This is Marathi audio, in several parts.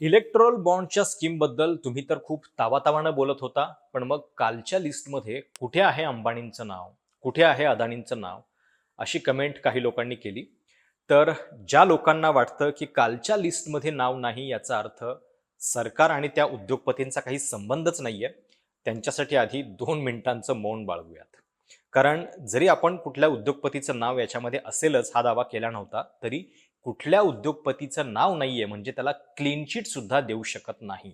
इलेक्ट्रोल बॉन्डच्या स्कीमबद्दल तुम्ही तर खूप तावातावानं बोलत होता पण मग कालच्या लिस्टमध्ये कुठे आहे अंबानींचं नाव कुठे आहे अदानींचं नाव अशी कमेंट काही लोकांनी केली. तर ज्या लोकांना वाटतं की कालच्या लिस्टमध्ये नाव नाही याचा अर्थ सरकार आणि त्या उद्योगपतींचा काही संबंधच नाही आहे त्यांच्यासाठी आधी दोन मिनिटांचं मौन बाळगूयात. कारण जरी आपण कुठल्या उद्योगपतीचं नाव याच्यामध्ये असेलच हा दावा केला नव्हता तरी कुठल्या उद्योगपतीचं नाव नाहीये म्हणजे त्याला क्लीन चिट सुद्धा देऊ शकत नाही.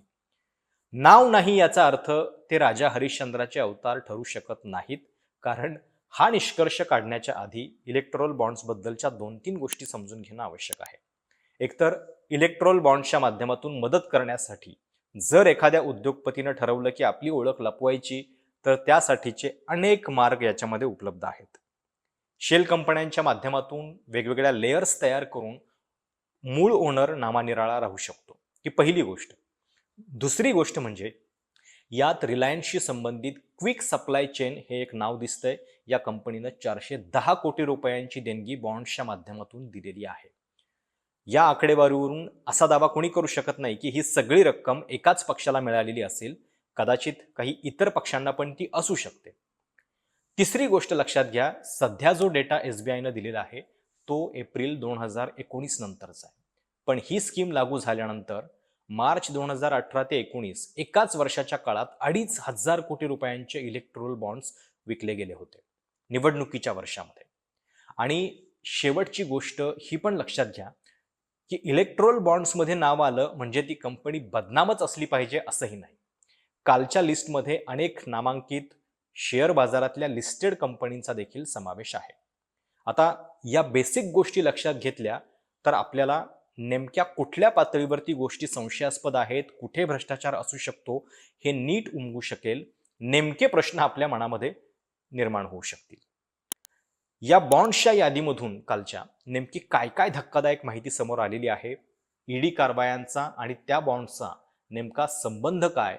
नाव नाही याचा अर्थ ते राजा हरिश्चंद्राचे अवतार ठरू शकत नाहीत कारण हा निष्कर्ष काढण्याच्या आधी इलेक्ट्रोल बॉन्ड्सबद्दलच्या दोन तीन गोष्टी समजून घेणं आवश्यक आहे. एकतर इलेक्ट्रोल बॉन्ड्सच्या माध्यमातून मदत करण्यासाठी जर एखाद्या उद्योगपतीनं ठरवलं की आपली ओळख लपवायची तर त्यासाठीचे अनेक मार्ग याच्यामध्ये उपलब्ध आहेत. शेल कंपन्यांच्या माध्यमातून वेगवेगळ्या लेयर्स तयार करून मूळ ओनर नामानिराळा राहू शकतो. ही पहिली गोष्ट. दुसरी गोष्ट म्हणजे यात रिलायन्सशी संबंधित क्विक सप्लाय चेन हे एक नाव दिसतंय. या कंपनीनं चारशे दहा कोटी रुपयांची देणगी बॉन्ड्सच्या माध्यमातून दिलेली आहे. या आकडेवारीवरून असा दावा कोणी करू शकत नाही की ही सगळी रक्कम एकाच पक्षाला मिळालेली असेल. कदाचित काही इतर पक्षांना पण ती असू शकते. तिसरी गोष्ट लक्षात घ्या सध्या जो डेटा एस बी आयनं दिलेला आहे तो एप्रिल दोन हजार एकोणीस नंतरचा आहे. पण ही स्कीम लागू झाल्यानंतर मार्च दोन हजार अठरा ते एकोणीस एकाच वर्षाच्या काळात अडीच हजार कोटी रुपयांचे इलेक्ट्रोल बॉन्ड्स विकले गेले होते निवडणुकीच्या वर्षामध्ये. आणि शेवटची गोष्ट ही पण लक्षात घ्या की इलेक्ट्रोल बॉन्ड्समध्ये नाव आलं म्हणजे ती कंपनी बदनामच असली पाहिजे असंही नाही. कालच्या लिस्टमध्ये अनेक नामांकित शेअर बाजारातल्या लिस्टेड कंपनींचा देखील समावेश आहे. आता या बेसिक गोष्टी लक्षात घेतल्या तर आपल्याला नेमक्या कुठल्या पातळीवरती गोष्टी संशयास्पद आहेत कुठे भ्रष्टाचार असू शकतो हे नीट उमगू शकेल नेमके प्रश्न आपल्या मनामध्ये निर्माण होऊ शकतील. या बॉन्ड्सच्या यादीमधून कालच्या नेमकी काय काय धक्कादायक माहिती समोर आलेली आहे ईडी कारवायांचा आणि त्या बॉन्ड्सचा नेमका संबंध काय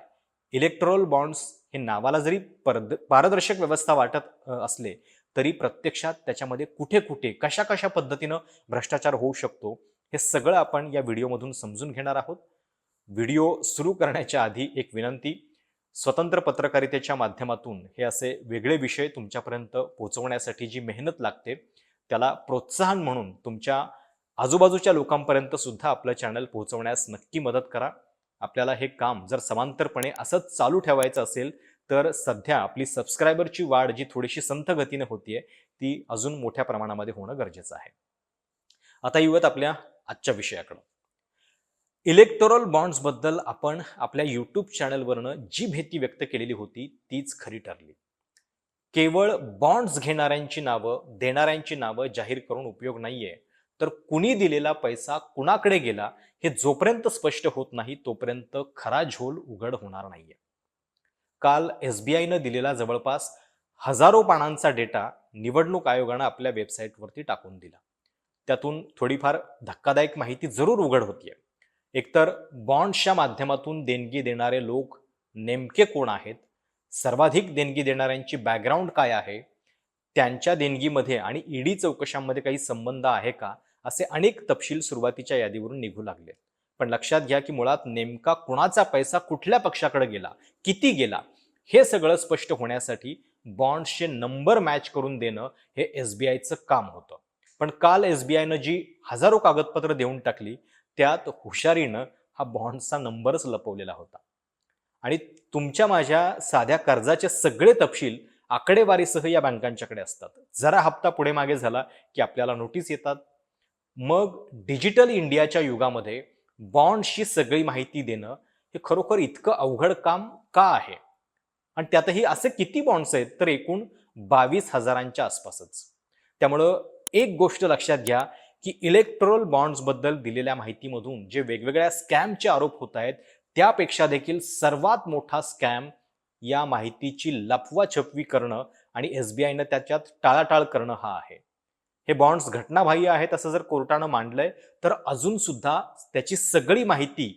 इलेक्ट्रोल बॉन्ड्स हे नावाला जरी परद पारदर्शक व्यवस्था वाटत असले तरी प्रत्यक्षात त्याच्यामध्ये कुठे कुठे कशा कशा पद्धतीनं भ्रष्टाचार होऊ शकतो हे सगळं आपण या व्हिडिओमधून समजून घेणार आहोत. व्हिडिओ सुरू करण्याच्या आधी एक विनंती स्वतंत्र पत्रकारितेच्या माध्यमातून हे असे वेगळे विषय तुमच्यापर्यंत पोहोचवण्यासाठी जी मेहनत लागते त्याला प्रोत्साहन म्हणून तुमच्या आजूबाजूच्या लोकांपर्यंत सुद्धा आपलं चॅनल पोहोचवण्यास नक्की मदत करा. आपल्याला हे काम जर समांतरपणे असंच चालू ठेवायचं असेल तर सध्या आपली सबस्क्रायबरची वाढ जी थोडीशी संथ गतीने होतीये ती अजून मोठ्या प्रमाणामध्ये होणं गरजेचं आहे. आता येऊयात आपल्या आजच्या विषयाकडं. इलेक्टोरल बॉन्ड्सबद्दल आपण आपल्या यूट्यूब चॅनलवरनं जी भीती व्यक्त केलेली होती तीच खरी ठरली. केवळ बॉन्ड्स घेणाऱ्यांची नावं देणाऱ्यांची नावं जाहीर करून उपयोग नाहीये तर कुणी दिलेला पैसा कुणाकडे गेला हे जोपर्यंत स्पष्ट होत नाही तोपर्यंत खरा झोल उघड होणार नाहीये. काल एस बी आयनं दिलेला जवळपास हजारो पानांचा डेटा निवडणूक आयोगानं आपल्या वेबसाईटवरती टाकून दिला. त्यातून थोडीफार धक्कादायक माहिती जरूर उघड होतीये. एकतर बॉन्ड्सच्या माध्यमातून देणगी देणारे लोक नेमके कोण आहेत? सर्वाधिक देणगी देणाऱ्यांची बॅकग्राऊंड काय आहे? त्यांच्या देणगीमध्ये आणि ईडी चौकशांमध्ये काही संबंध आहे का असे अनेक तपशील सुरुवातीच्या यादीवरून निघू लागले पण लक्षात घ्या की मुळात नेमका कुणाचा पैसा कुठल्या पक्षाकडे गेला किती गेला हे सगळं स्पष्ट होण्यासाठी बॉन्ड्सचे नंबर मॅच करून देणं हे एस बी आयचं काम होतं. पण काल एस बी आयनं जी हजारो कागदपत्र देऊन टाकली त्यात हुशारीनं हा बॉन्ड्सचा नंबरच लपवलेला होता. आणि तुमच्या माझ्या साध्या कर्जाचे सगळे तपशील आकडेवारीसह या बँकांच्याकडे असतात. जरा हप्ता पुढे मागे झाला की आपल्याला नोटीस येतात. मग डिजिटल इंडियाच्या युगामध्ये बॉन्ड्सची सगळी माहिती देणं हे खरोखर इतकं अवघड काम का आहे? आणि त्यातही असे किती बॉन्ड्स आहेत तर एकूण बावीस हजारांच्या आसपासच. त्यामुळं एक गोष्ट लक्षात घ्या की इलेक्ट्रोल बॉन्ड्सबद्दल दिलेल्या माहितीमधून जे वेगवेगळ्या स्कॅमचे आरोप होत आहेत त्यापेक्षा देखील सर्वात मोठा स्कॅम या माहितीची लपवा छपवी करणं आणि एस बी आयनं त्याच्यात टाळाटाळ करणं हा आहे. हे बॉन्ड्स घटनाबाह्य आहेत असं जर कोर्टानं मांडलंय तर अजून सुद्धा त्याची सगळी माहिती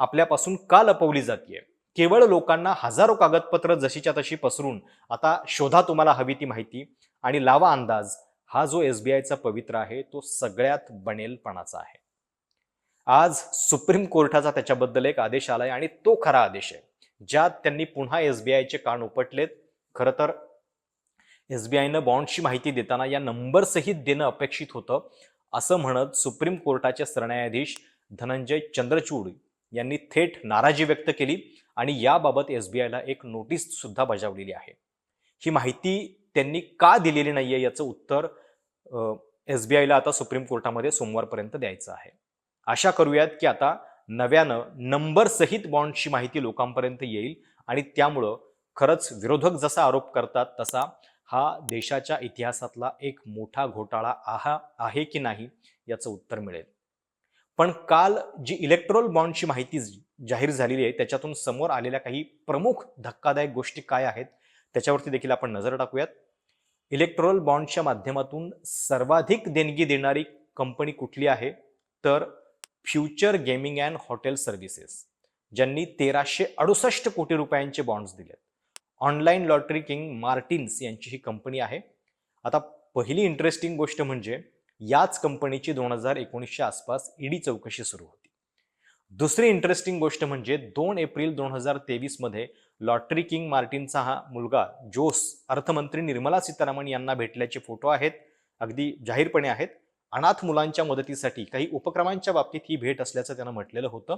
आपल्यापासून का लपवली जाते केवळ लोकांना हजारो कागदपत्र जशीच्या तशी पसरून आता शोधा तुम्हाला हवी ती माहिती आणि लावा अंदाज. हा जो एस बी आयचा पवित्र आहे तो सगळ्यात बनेलपणाचा आहे. आज सुप्रीम कोर्टाचा त्याच्याबद्दल एक आदेश आलाय आणि तो खरा आदेश आहे. ज्यात त्यांनी पुन्हा एस बी आयचे कान उपटलेत. खरं तर एस बी आयनं बॉन्डची माहिती देताना या नंबरसहित देणं अपेक्षित होतं असं म्हणत सुप्रीम कोर्टाचे सरन्यायाधीश धनंजय चंद्रचूड यांनी थेट नाराजी व्यक्त केली आणि याबाबत एस बी आयला एक नोटीस सुद्धा बजावलेली आहे. ही माहिती त्यांनी का दिलेली नाही आहे याचं उत्तर एस बी आयला आता सुप्रीम कोर्टामध्ये सोमवारपर्यंत द्यायचं आहे. आशा करूयात की आता नव्यानं नंबरसहित बॉन्डची माहिती लोकांपर्यंत येईल आणि त्यामुळं खरंच विरोधक जसा आरोप करतात तसा हा देशाच्या इतिहासातला एक मोठा घोटाळा आहा आहे की नाही याचं उत्तर मिळेल. पण काल जी इलेक्ट्रोल बॉन्डची माहिती जाहीर झालेली आहे त्याच्यातून समोर आलेल्या काही प्रमुख धक्कादायक गोष्टी काय आहेत त्याच्यावरती देखील आपण नजर टाकूयात. इलेक्ट्रोल बॉन्डच्या माध्यमातून सर्वाधिक देणगी देणारी कंपनी कुठली आहे? तर future gaming and hotel services ज्यांनी तेराशे अडुसष्ट कोटी रुपयांचे बॉन्ड्स दिलेत. ऑनलाईन लॉटरी किंग मार्टिन्स यांची ही कंपनी आहे. आता पहिली इंटरेस्टिंग गोष्ट म्हणजे याच कंपनीची दोन हजार एकोणीसच्या आसपास ईडी चौकशी सुरू होती. दुसरी इंटरेस्टिंग गोष्ट म्हणजे दोन एप्रिल दोन हजार तेवीसमध्ये लॉटरी किंग मार्टिनचा हा मुलगा जोस अर्थमंत्री निर्मला सीतारामन यांना भेटल्याचे फोटो आहेत अगदी जाहीरपणे आहेत. अनाथ मुलांच्या मदतीसाठी काही उपक्रमांच्या बाबतीत ही भेट असल्याचं त्यानं म्हटलेलं होतं.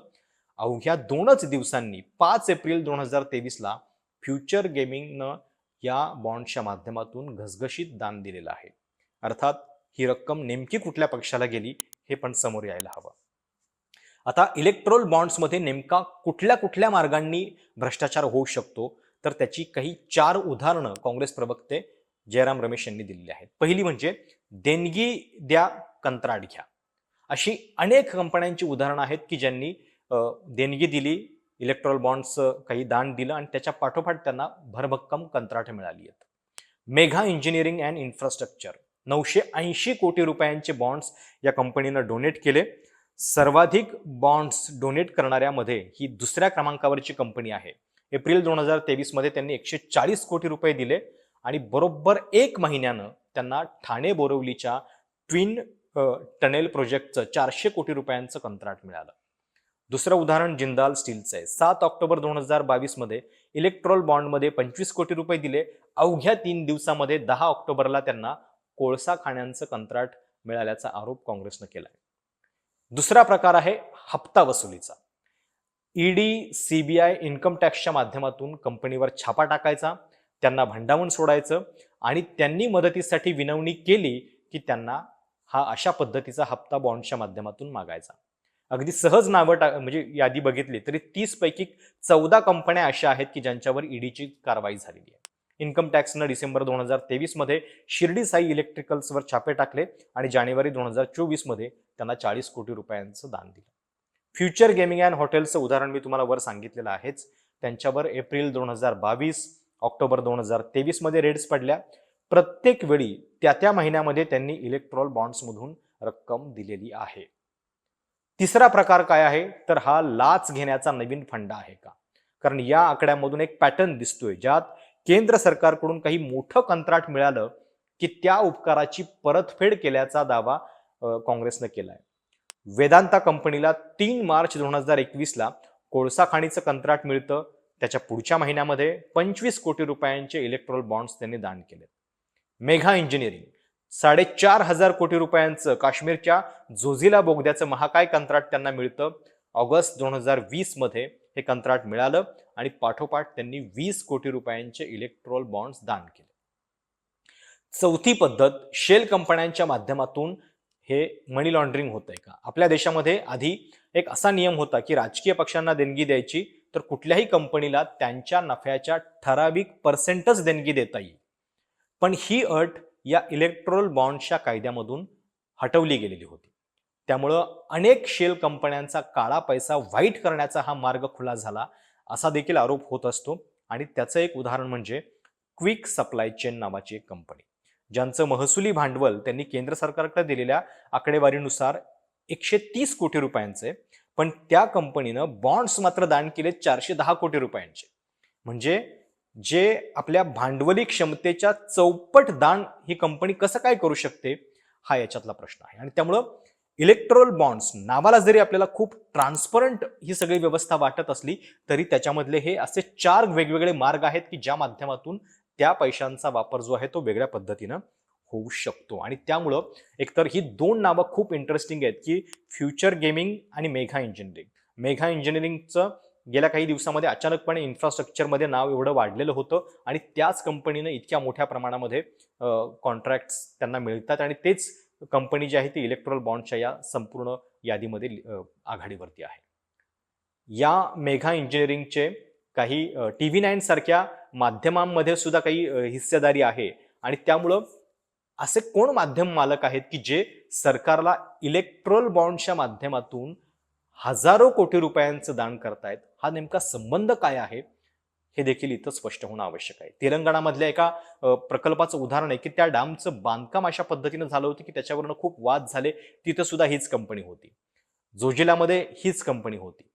अवघ्या दोनच दिवसांनी पाच एप्रिल दोन हजार तेवीसला फ्युचर गेमिंगनं या बॉन्डच्या माध्यमातून घसघशीत दान दिलेलं आहे. अर्थात ही रक्कम नेमकी कुठल्या पक्षाला गेली हे पण समोर यायला हवं. आता इलेक्ट्रोल बॉन्ड्समध्ये नेमका कुठल्या कुठल्या मार्गांनी भ्रष्टाचार होऊ शकतो तर त्याची काही चार उदाहरणं काँग्रेस प्रवक्ते जयराम रमेश यांनी दिलेली आहेत. पहिली म्हणजे देणगी द्या कंत्राट घ्या. अशी अनेक कंपन्यांची उदाहरणं आहेत की ज्यांनी देणगी दिली इलेक्ट्रॉल बॉन्ड्सचं काही दान दिलं आणि त्याच्या पाठोपाठ त्यांना भरभक्कम कंत्राट मिळाली आहेत. मेघा इंजिनिअरिंग अँड इन्फ्रास्ट्रक्चर नऊशे ऐंशी कोटी रुपयांचे बॉन्ड्स या कंपनीनं डोनेट केले. सर्वाधिक बॉन्ड्स डोनेट करणाऱ्यामध्ये ही दुसऱ्या क्रमांकावरची कंपनी आहे. एप्रिल दोन हजार तेवीसमध्ये त्यांनी एकशे चाळीस कोटी रुपये दिले आणि बरोबर एक महिन्यानं त्यांना ठाणे बोरवलीच्या ट्विन टनेल प्रोजेक्टचं चारशे कोटी रुपयांचं कंत्राट मिळालं. दुसरं उदाहरण जिंदाल स्टीलचं आहे. सात ऑक्टोबर दोन हजार बावीसमध्ये इलेक्ट्रॉल बॉन्डमध्ये पंचवीस कोटी रुपये दिले. अवघ्या तीन दिवसामध्ये दहा ऑक्टोबरला त्यांना कोळसा खाण्यांचं कंत्राट मिळाल्याचा आरोप काँग्रेसनं केलाय. दुसरा प्रकार आहे हप्ता वसुलीचा. ईडी सीबीआय इन्कम टॅक्सच्या माध्यमातून कंपनीवर छापा टाकायचा त्यांना भंडावून सोडायचं आणि त्यांनी मदतीसाठी विनवणी केली की त्यांना हा अशा पद्धतीचा हप्ता बॉन्डच्या माध्यमातून मागायचा. अगदी सहज नावं टा म्हणजे यादी बघितली तरी तीसपैकी चौदा कंपन्या अशा आहेत की ज्यांच्यावर ईडीची कारवाई झालेली आहे. इन्कम टॅक्सनं डिसेंबर दोन हजार तेवीसमध्ये शिर्डी साई इलेक्ट्रिकल्सवर छापे टाकले आणि जानेवारी दोन हजार चोवीसमध्ये त्यांना चाळीस कोटी रुपयांचं दान दिलं. फ्युचर गेमिंग अँड हॉटेलचं उदाहरण मी तुम्हाला वर सांगितलेलं आहेच. त्यांच्यावर एप्रिल दोन हजार बावीस ऑक्टोबर दोन हजार तेवीसमध्ये रेड्स पडल्या. प्रत्येक वेळी त्या त्या महिन्यामध्ये त्यांनी इलेक्ट्रॉल बॉन्ड्समधून रक्कम दिलेली आहे. तिसरा प्रकार काय आहे? तर हा लाच घेण्याचा नवीन फंडा आहे का? कारण या आकड्यामधून एक पॅटर्न दिसतोय ज्यात केंद्र सरकारकडून काही मोठं कंत्राट मिळालं की त्या उपकाराची परतफेड केल्याचा दावा काँग्रेसनं केलाय. वेदांता कंपनीला तीन मार्च दोन हजार एकवीसला कोळसा खाणीचं कंत्राट मिळतं. त्याच्या पुढच्या महिन्यामध्ये पंचवीस कोटी रुपयांचे इलेक्ट्रॉल बॉन्ड्स त्यांनी दान केले मेघा इंजिनिअरिंग साडेचार हजार कोटी रुपयांचं काश्मीरच्या झोझिला बोगद्याचं महाकाय कंत्राट त्यांना मिळतं. ऑगस्ट दोन हजार वीसमध्ये हे कंत्राट मिळालं आणि पाठोपाठ त्यांनी वीस कोटी रुपयांचे इलेक्ट्रॉल बॉन्ड्स दान केले. चौथी पद्धत शेल कंपन्यांच्या माध्यमातून हे मनी लॉन्ड्रिंग होत आहे का? आपल्या देशामध्ये आधी एक असा नियम होता की राजकीय पक्षांना देणगी द्यायची तर कुठल्याही कंपनीला त्यांच्या नफ्याच्या ठराविक पर्सेंटच देणगी देता येईल. पण ही अट या इलेक्ट्रोल बॉन्डच्या कायद्यामधून हटवली गेलेली होती. त्यामुळं अनेक शेल कंपन्यांचा काळा पैसा वाईट करण्याचा हा मार्ग खुला झाला असा देखील आरोप होत असतो. आणि त्याचं एक उदाहरण म्हणजे क्विक सप्लाय चेन नावाची एक कंपनी ज्यांचं महसुली भांडवल त्यांनी केंद्र सरकारकडे दिलेल्या आकडेवारीनुसार एकशे तीस कोटी रुपयांचे पण त्या कंपनीनं बॉन्ड्स मात्र दान केले चारशे दहा कोटी रुपयांचे. म्हणजे जे आपल्या भांडवली क्षमतेच्या चौपट दान ही कंपनी कसं काय करू शकते हा याच्यातला प्रश्न आहे. आणि त्यामुळं इलेक्ट्रोल बॉन्ड्स नावाला जरी आपल्याला खूप ट्रान्सपरंट ही सगळी व्यवस्था वाटत असली तरी त्याच्यामधले हे असे चार वेगवेगळे मार्ग आहेत की ज्या माध्यमातून त्या पैशांचा वापर जो आहे तो वेगळ्या पद्धतीनं होऊ शकतो. आणि त्यामुळं एकतर ही दोन नावं खूप इंटरेस्टिंग आहेत की फ्युचर गेमिंग आणि मेघा इंजिनिअरिंग मेघा इंजिनिअरिंगचं गेल्या काही दिवसामध्ये अचानकपणे इन्फ्रास्ट्रक्चरमध्ये नाव एवढं वाढलेलं होतं आणि त्याच कंपनीनं इतक्या मोठ्या प्रमाणामध्ये कॉन्ट्रॅक्ट्स त्यांना मिळतात आणि तेच कंपनी जी आहे ती इलेक्ट्रॉल बॉन्डच्या या संपूर्ण यादीमध्ये आघाडीवरती आहे. या मेघा इंजिनिअरिंगचे काही टी व्ही नाईनसारख्या माध्यमांमध्ये सुद्धा काही हिस्सेदारी आहे आणि त्यामुळं असे कोण माध्यम मालक आहेत की जे सरकारला इलेक्ट्रोल बॉन्डच्या माध्यमातून हजारो कोटी रुपयांचं दान करतायत? हा नेमका संबंध काय आहे? हे देखील इथं स्पष्ट होणं आवश्यक आहे. तेलंगणामधल्या एका प्रकल्पाचं उदाहरण आहे की त्या डॅमचं बांधकाम अशा पद्धतीनं झालं होतं की त्याच्यावरनं खूप वाद झाले. तिथं सुद्धा हीच कंपनी होती. जोजिलामध्ये हीच कंपनी होती.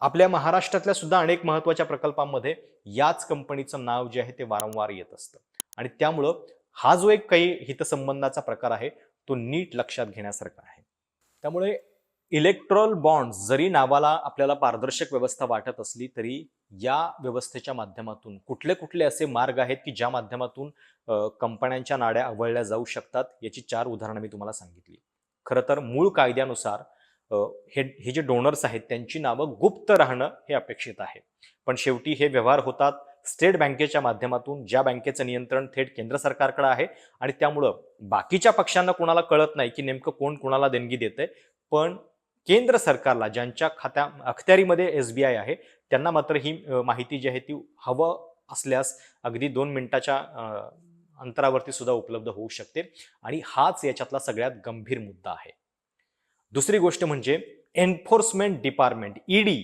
आपल्या महाराष्ट्रातल्या सुद्धा अनेक महत्त्वाच्या प्रकल्पांमध्ये याच कंपनीचं नाव जे आहे ते वारंवार येत असतं. आणि त्यामुळं हा जो एक काही हितसंबंधाचा प्रकार आहे तो नीट लक्षात घेण्यासारखा आहे. त्यामुळे इलेक्ट्रॉल बॉन्ड जरी नावाला आपल्याला पारदर्शक व्यवस्था वाटत असली तरी या व्यवस्थेच्या माध्यमातून कुठले कुठले असे मार्ग आहेत की ज्या माध्यमातून कंपन्यांच्या नाड्या आवळल्या जाऊ शकतात याची चार उदाहरणं मी तुम्हाला सांगितली. खरं तर मूळ कायद्यानुसार हे हे जे डोनर्स आहेत त्यांची नावं गुप्त राहणं हे अपेक्षित आहे. पण शेवटी हे व्यवहार होतात स्टेट बँकेच्या माध्यमातून ज्या बँकेचं नियंत्रण थेट केंद्र सरकारकडे आहे आणि त्यामुळं बाकीच्या पक्षांना कोणाला कळत नाही की नेमकं कोण कोणाला देणगी देते पण केंद्र सरकारला ज्यांच्या खात्या अखत्यारीमध्ये एस बी आय आहे त्यांना मात्र ही माहिती जी आहे ती हवं असल्यास अगदी दोन मिनिटाच्या अंतरावरती सुद्धा उपलब्ध होऊ शकते. आणि हाच याच्यातला सगळ्यात गंभीर मुद्दा आहे. दुसरी गोष्ट म्हणजे एन्फोर्समेंट डिपार्टमेंट ईडी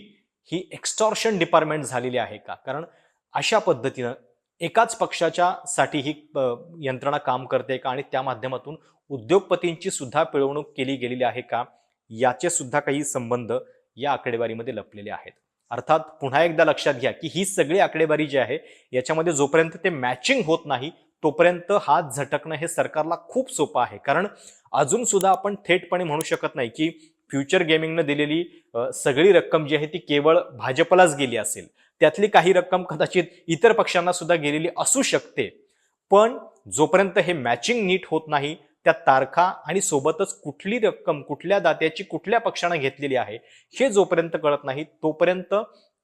ही एक्स्टॉर्शन डिपार्टमेंट झालेली आहे का? कारण अशा पद्धतीनं एकाच पक्षाच्या साठी ही यंत्रणा काम करते का? आणि त्या माध्यमातून उद्योगपतींची सुद्धा पिळवणूक केली गेलेली आहे का? याचे सुद्धा काही संबंध या आकडेवारीमध्ये लपलेले आहेत. अर्थात पुन्हा एकदा लक्षात घ्या की ही सगळी आकडेवारी जी आहे याच्यामध्ये जोपर्यंत ते मॅचिंग होत नाही तोपर्यंत हात झटकणं हे सरकारला खूप सोपं आहे. कारण अजून सुद्धा आपण थेटपणे म्हणू शकत नाही की फ्युचर गेमिंगनं दिलेली सगळी रक्कम जी आहे ती केवळ भाजपलाच गेली असेल. त्यातली काही रक्कम कदाचित इतर पक्षांना सुद्धा गेलेली असू शकते. पण जोपर्यंत हे मॅचिंग नीट होत नाही त्या तारखा आणि सोबतच कुठली रक्कम कुठल्या दात्याची कुठल्या पक्षानं घेतलेली आहे हे जोपर्यंत कळत नाही तोपर्यंत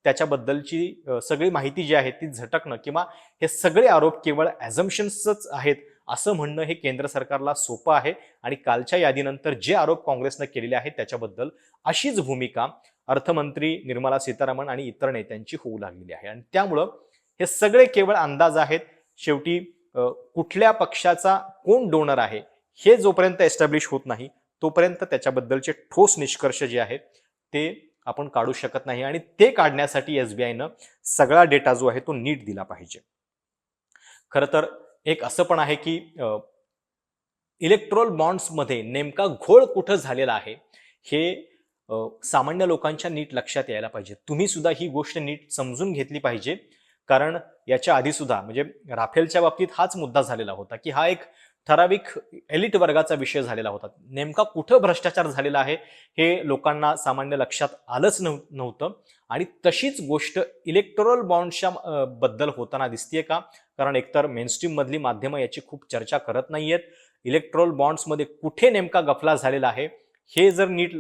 त्याच्याबद्दलची सगळी माहिती जी आहे ती झटकणं किंवा हे सगळे आरोप केवळ ॲझम्पन्सच आहेत असं म्हणणं हे केंद्र सरकारला सोपं आहे. आणि कालच्या यादीनंतर जे आरोप काँग्रेसनं केलेले आहेत त्याच्याबद्दल अशीच भूमिका अर्थमंत्री निर्मला सीतारामन आणि इतर नेत्यांची होऊ लागलेली आहे. आणि त्यामुळं हे सगळे केवळ अंदाज आहेत. शेवटी कुठल्या पक्षाचा कोण डोनर आहे हे जोपर्यंत एस्टॅब्लिश होत नाही तोपर्यंत त्याच्याबद्दलचे ठोस निष्कर्ष जे आहेत ते आपण काढू शकत नाही. आणि ते काढण्यासाठी एस बी आयनं सगळा डेटा जो आहे तो नीट दिला पाहिजे. खरं तर एक असं पण आहे की इलेक्ट्रोल बॉन्ड्समध्ये नेमका घोळ कुठं झालेला आहे हे सामान्य लोकांच्या नीट लक्षात यायला पाहिजे. तुम्ही सुद्धा ही गोष्ट नीट समजून घेतली पाहिजे. कारण याच्या आधी सुद्धा म्हणजे राफेलच्या बाबतीत हाच मुद्दा झालेला होता की हा एक ठराविक एलिट वर्गाचा विषय झालेला होता. नेमका कुठं भ्रष्टाचार झालेला आहे हे लोकांना सामान्य लक्षात आलंच नव्ह- नव्हतं. आणि तशीच गोष्ट इलेक्ट्रोल बॉन्डच्या बद्दल होताना दिसतीये का? कारण एकतर मेनस्ट्रीममधली माध्यमं याची खूप चर्चा करत नाही आहेत इलेक्ट्रोल बॉन्ड्समध्ये कुठे नेमका गफला झालेला आहे? हे जर नीट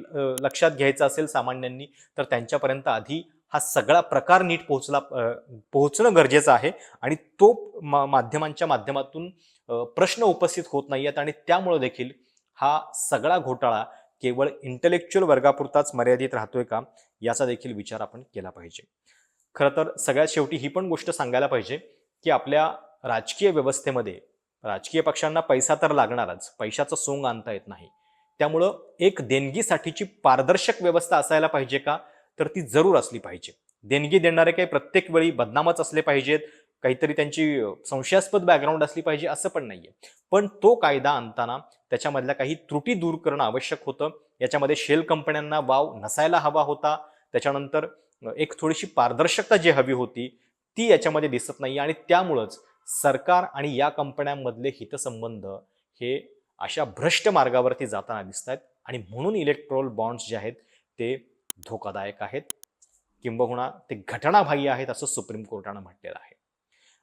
लक्षात घ्यायचं असेल सामान्यांनी तर त्यांच्यापर्यंत आधी हा सगळा प्रकार नीट पोहोचला पोहोचणं गरजेचं आहे. आणि तो मा- माध्यमांच्या माध्यमातून प्रश्न उपस्थित होत नाही आहेत आणि त्यामुळं देखील हा सगळा घोटाळा केवळ इंटेलेक्च्युअल वर्गापुरताच मर्यादित राहतोय का याचा देखील विचार आपण केला पाहिजे. खरं तर सगळ्यात शेवटी ही पण गोष्ट सांगायला पाहिजे की आपल्या राजकीय व्यवस्थेमध्ये राजकीय पक्षांना पैसा तर लागणारच पैशाचं सोंग आणता येत नाही. त्यामुळं एक देणगीसाठीची पारदर्शक व्यवस्था असायला पाहिजे का? तर ती जरूर असली पाहिजे. देणगी देणारे काही प्रत्येक वेळी बदनामच असले पाहिजेत काहीतरी त्यांची संशयास्पद बॅकग्राऊंड असली पाहिजे असं पण नाहीये. पण तो कायदा आणताना त्याच्यामधल्या काही त्रुटी दूर करणं आवश्यक होतं. याच्यामध्ये शेल कंपन्यांना वाव नसायला हवा होता. त्याच्यानंतर एक थोडीशी पारदर्शकता जी हवी होती ती याच्यामध्ये दिसत नाही आणि त्यामुळंच सरकार आणि या कंपन्यांमधले हितसंबंध हे अशा भ्रष्ट मार्गावरती जाताना दिसत आहेत आणि म्हणून इलेक्ट्रोल बॉन्ड्स जे आहेत ते धोकादायक आहेत. किंबहुना ते घटनाबाह्य आहेत असं सुप्रीम कोर्टानं म्हटलेलं आहे.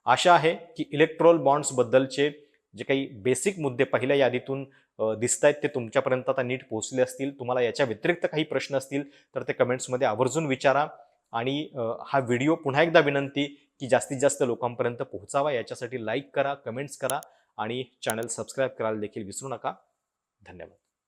आशा आहे की इलेक्ट्रोल बॉन्ड्सबद्दलचे जे काही बेसिक मुद्दे पहिल्या यादीतून दिसत आहेत ते तुमच्यापर्यंत आता नीट पोहोचले असतील. तुम्हाला याच्या व्यतिरिक्त काही प्रश्न असतील तर ते कमेंट्समध्ये आवर्जून विचारा. आणि हा व्हिडिओ पुन्हा एकदा विनंती की जास्तीत जास्त लोकांपर्यंत पोहोचावा. याच्यासाठी लाईक करा कमेंट्स करा. आणि चॅनल सबस्क्राईब करायला देखील विसरू नका. धन्यवाद.